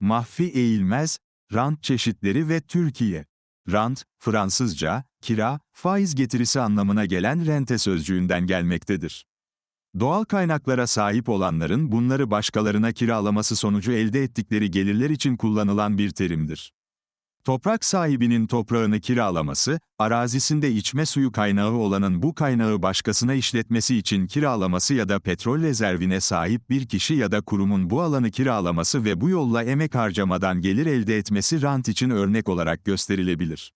Mahfi eğilmez, rant çeşitleri ve Türkiye. Rant, Fransızca, kira, faiz getirisi anlamına gelen rente sözcüğünden gelmektedir. Doğal kaynaklara sahip olanların bunları başkalarına kiralaması sonucu elde ettikleri gelirler için kullanılan bir terimdir. Toprak sahibinin toprağını kiralaması, arazisinde içme suyu kaynağı olanın bu kaynağı başkasına işletmesi için kiralaması ya da petrol rezervine sahip bir kişi ya da kurumun bu alanı kiralaması ve bu yolla emek harcamadan gelir elde etmesi rant için örnek olarak gösterilebilir.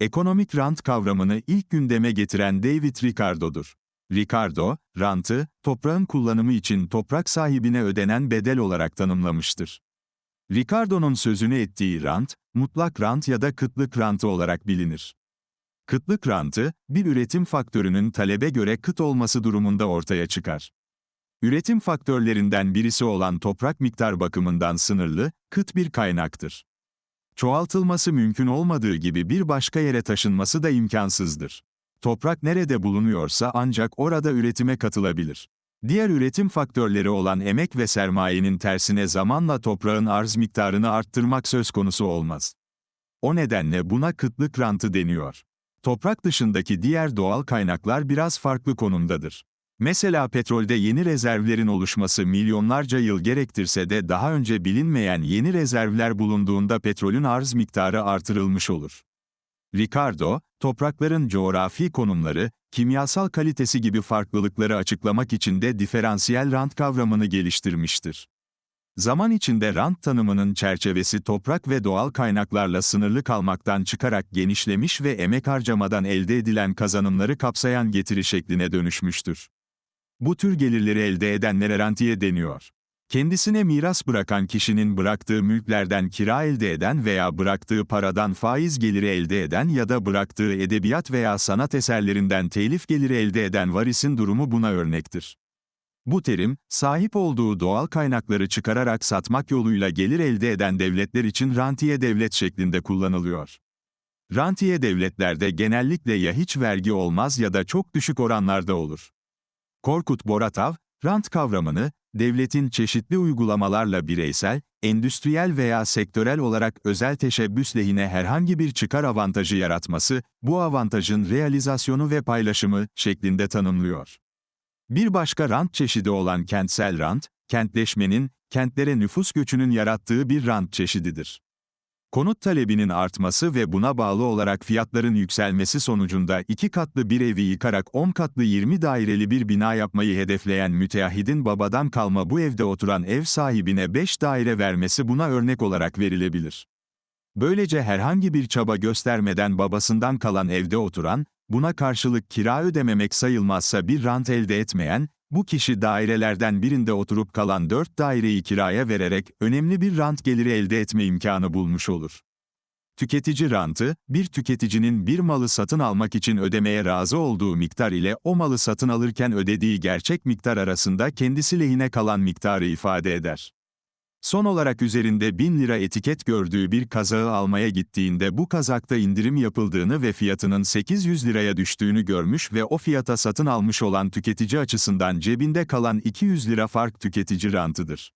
Ekonomik rant kavramını ilk gündeme getiren David Ricardo'dur. Ricardo, rantı, toprağın kullanımı için toprak sahibine ödenen bedel olarak tanımlamıştır. Ricardo'nun sözünü ettiği rant, mutlak rant ya da kıtlık rantı olarak bilinir. Kıtlık rantı, bir üretim faktörünün talebe göre kıt olması durumunda ortaya çıkar. Üretim faktörlerinden birisi olan toprak miktar bakımından sınırlı, kıt bir kaynaktır. Çoğaltılması mümkün olmadığı gibi bir başka yere taşınması da imkansızdır. Toprak nerede bulunuyorsa ancak orada üretime katılabilir. Diğer üretim faktörleri olan emek ve sermayenin tersine zamanla toprağın arz miktarını arttırmak söz konusu olmaz. O nedenle buna kıtlık rantı deniyor. Toprak dışındaki diğer doğal kaynaklar biraz farklı konumdadır. Mesela petrolde yeni rezervlerin oluşması milyonlarca yıl gerektirse de daha önce bilinmeyen yeni rezervler bulunduğunda petrolün arz miktarı artırılmış olur. Ricardo, toprakların coğrafi konumları, kimyasal kalitesi gibi farklılıkları açıklamak için de diferansiyel rant kavramını geliştirmiştir. Zaman içinde rant tanımının çerçevesi toprak ve doğal kaynaklarla sınırlı kalmaktan çıkarak genişlemiş ve emek harcamadan elde edilen kazanımları kapsayan getiri şekline dönüşmüştür. Bu tür gelirleri elde edenlere rantiye deniyor. Kendisine miras bırakan kişinin bıraktığı mülklerden kira elde eden veya bıraktığı paradan faiz geliri elde eden ya da bıraktığı edebiyat veya sanat eserlerinden telif geliri elde eden varisin durumu buna örnektir. Bu terim, sahip olduğu doğal kaynakları çıkararak satmak yoluyla gelir elde eden devletler için rantiye devlet şeklinde kullanılıyor. Rantiye devletlerde genellikle ya hiç vergi olmaz ya da çok düşük oranlarda olur. Korkut Boratav, rant kavramını, devletin çeşitli uygulamalarla bireysel, endüstriyel veya sektörel olarak özel teşebbüs lehine herhangi bir çıkar avantajı yaratması, bu avantajın realizasyonu ve paylaşımı şeklinde tanımlıyor. Bir başka rant çeşidi olan kentsel rant, kentleşmenin, kentlere nüfus göçünün yarattığı bir rant çeşididir. Konut talebinin artması ve buna bağlı olarak fiyatların yükselmesi sonucunda iki katlı bir evi yıkarak 10 katlı 20 daireli bir bina yapmayı hedefleyen müteahhidin babadan kalma bu evde oturan ev sahibine 5 daire vermesi buna örnek olarak verilebilir. Böylece herhangi bir çaba göstermeden babasından kalan evde oturan, buna karşılık kira ödememek sayılmazsa bir rant elde etmeyen, bu kişi dairelerden birinde oturup kalan dört daireyi kiraya vererek önemli bir rant geliri elde etme imkanı bulmuş olur. Tüketici rantı, bir tüketicinin bir malı satın almak için ödemeye razı olduğu miktar ile o malı satın alırken ödediği gerçek miktar arasında kendisi lehine kalan miktarı ifade eder. Son olarak üzerinde 1000 lira etiket gördüğü bir kazağı almaya gittiğinde bu kazakta indirim yapıldığını ve fiyatının 800 liraya düştüğünü görmüş ve o fiyata satın almış olan tüketici açısından cebinde kalan 200 lira fark tüketici rantıdır.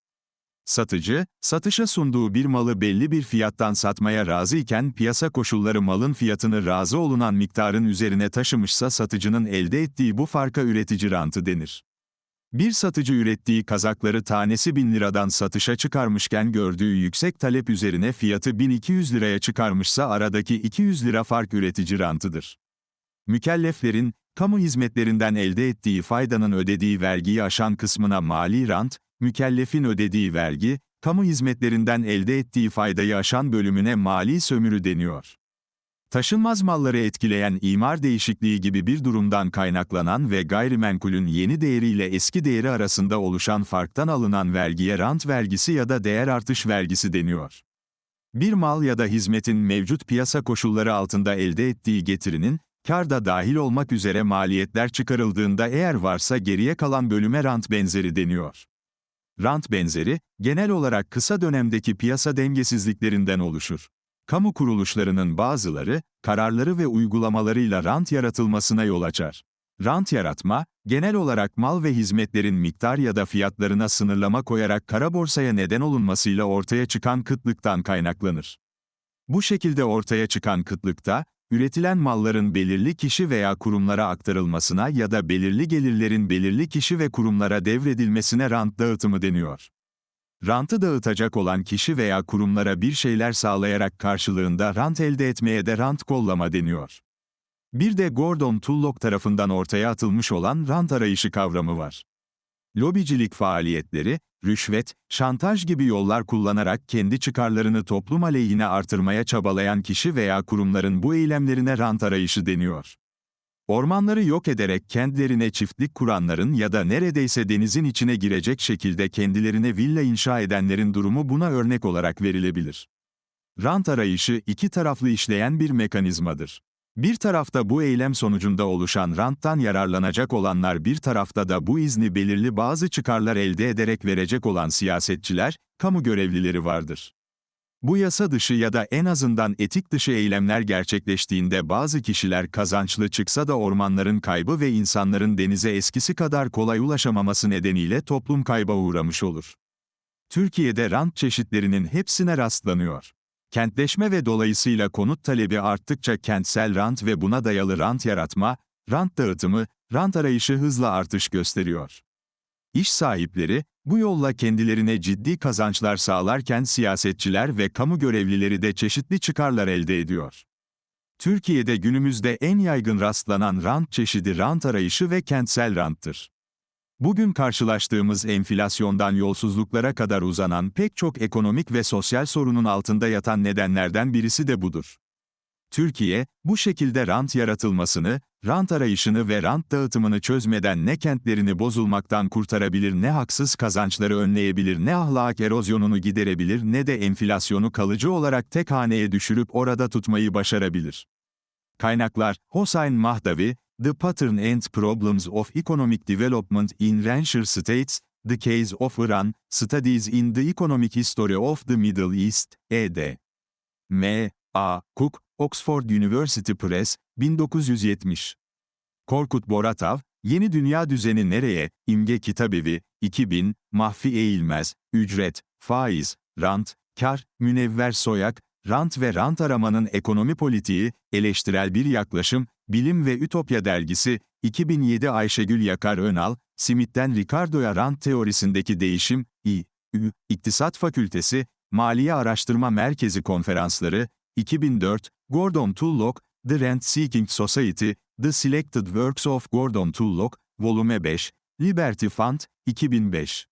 Satıcı, satışa sunduğu bir malı belli bir fiyattan satmaya razı iken piyasa koşulları malın fiyatını razı olunan miktarın üzerine taşımışsa satıcının elde ettiği bu farka üretici rantı denir. Bir satıcı ürettiği kazakları tanesi 1000 liradan satışa çıkarmışken gördüğü yüksek talep üzerine fiyatı 1200 liraya çıkarmışsa aradaki 200 lira fark üretici rantıdır. Mükelleflerin, kamu hizmetlerinden elde ettiği faydanın ödediği vergiyi aşan kısmına mali rant, mükellefin ödediği vergi, kamu hizmetlerinden elde ettiği faydayı aşan bölümüne mali sömürü deniyor. Taşınmaz malları etkileyen imar değişikliği gibi bir durumdan kaynaklanan ve gayrimenkulün yeni değeriyle eski değeri arasında oluşan farktan alınan vergiye rant vergisi ya da değer artış vergisi deniyor. Bir mal ya da hizmetin mevcut piyasa koşulları altında elde ettiği getirinin, kar da dahil olmak üzere maliyetler çıkarıldığında eğer varsa geriye kalan bölüme rant benzeri deniyor. Rant benzeri, genel olarak kısa dönemdeki piyasa dengesizliklerinden oluşur. Kamu kuruluşlarının bazıları, kararları ve uygulamalarıyla rant yaratılmasına yol açar. Rant yaratma, genel olarak mal ve hizmetlerin miktar ya da fiyatlarına sınırlama koyarak kara borsaya neden olunmasıyla ortaya çıkan kıtlıktan kaynaklanır. Bu şekilde ortaya çıkan kıtlıkta, üretilen malların belirli kişi veya kurumlara aktarılmasına ya da belirli gelirlerin belirli kişi ve kurumlara devredilmesine rant dağıtımı deniyor. Rantı dağıtacak olan kişi veya kurumlara bir şeyler sağlayarak karşılığında rant elde etmeye de rant kollama deniyor. Bir de Gordon Tullock tarafından ortaya atılmış olan rant arayışı kavramı var. Lobicilik faaliyetleri, rüşvet, şantaj gibi yollar kullanarak kendi çıkarlarını toplum aleyhine artırmaya çabalayan kişi veya kurumların bu eylemlerine rant arayışı deniyor. Ormanları yok ederek kentlerine çiftlik kuranların ya da neredeyse denizin içine girecek şekilde kendilerine villa inşa edenlerin durumu buna örnek olarak verilebilir. Rant arayışı iki taraflı işleyen bir mekanizmadır. Bir tarafta bu eylem sonucunda oluşan ranttan yararlanacak olanlar bir tarafta da bu izni belirli bazı çıkarlar elde ederek verecek olan siyasetçiler, kamu görevlileri vardır. Bu yasa dışı ya da en azından etik dışı eylemler gerçekleştiğinde bazı kişiler kazançlı çıksa da ormanların kaybı ve insanların denize eskisi kadar kolay ulaşamaması nedeniyle toplum kayba uğramış olur. Türkiye'de rant çeşitlerinin hepsine rastlanıyor. Kentleşme ve dolayısıyla konut talebi arttıkça kentsel rant ve buna dayalı rant yaratma, rant dağıtımı, rant arayışı hızla artış gösteriyor. İş sahipleri, bu yolla kendilerine ciddi kazançlar sağlarken siyasetçiler ve kamu görevlileri de çeşitli çıkarlar elde ediyor. Türkiye'de günümüzde en yaygın rastlanan rant çeşidi rant arayışı ve kentsel ranttır. Bugün karşılaştığımız enflasyondan yolsuzluklara kadar uzanan pek çok ekonomik ve sosyal sorunun altında yatan nedenlerden birisi de budur. Türkiye, bu şekilde rant yaratılmasını, rant arayışını ve rant dağıtımını çözmeden ne kentlerini bozulmaktan kurtarabilir ne haksız kazançları önleyebilir ne ahlak erozyonunu giderebilir ne de enflasyonu kalıcı olarak tek haneye düşürüp orada tutmayı başarabilir. Kaynaklar, Hossein Mahdavi, The Pattern and Problems of Economic Development in Rancher States, The Case of Iran, Studies in the Economic History of the Middle East, ed. M. A. Cook, Oxford University Press, 1970. Korkut Boratav, Yeni Dünya Düzeni Nereye, İmge Kitabevi, 2000, Mahfi Eğilmez, Ücret, Faiz, Rant, Kar, Münevver Soyak, Rant ve Rant Aramanın Ekonomi Politiği, Eleştirel Bir Yaklaşım, Bilim ve Ütopya Dergisi, 2007 Ayşegül Yakar Önal, Smith'ten Ricardo'ya rant teorisindeki değişim, İ, Ü, İktisat Fakültesi, Maliye Araştırma Merkezi Konferansları, 2004, Gordon Tullock, The Rent Seeking Society, The Selected Works of Gordon Tullock, Volume 5, Liberty Fund, 2005.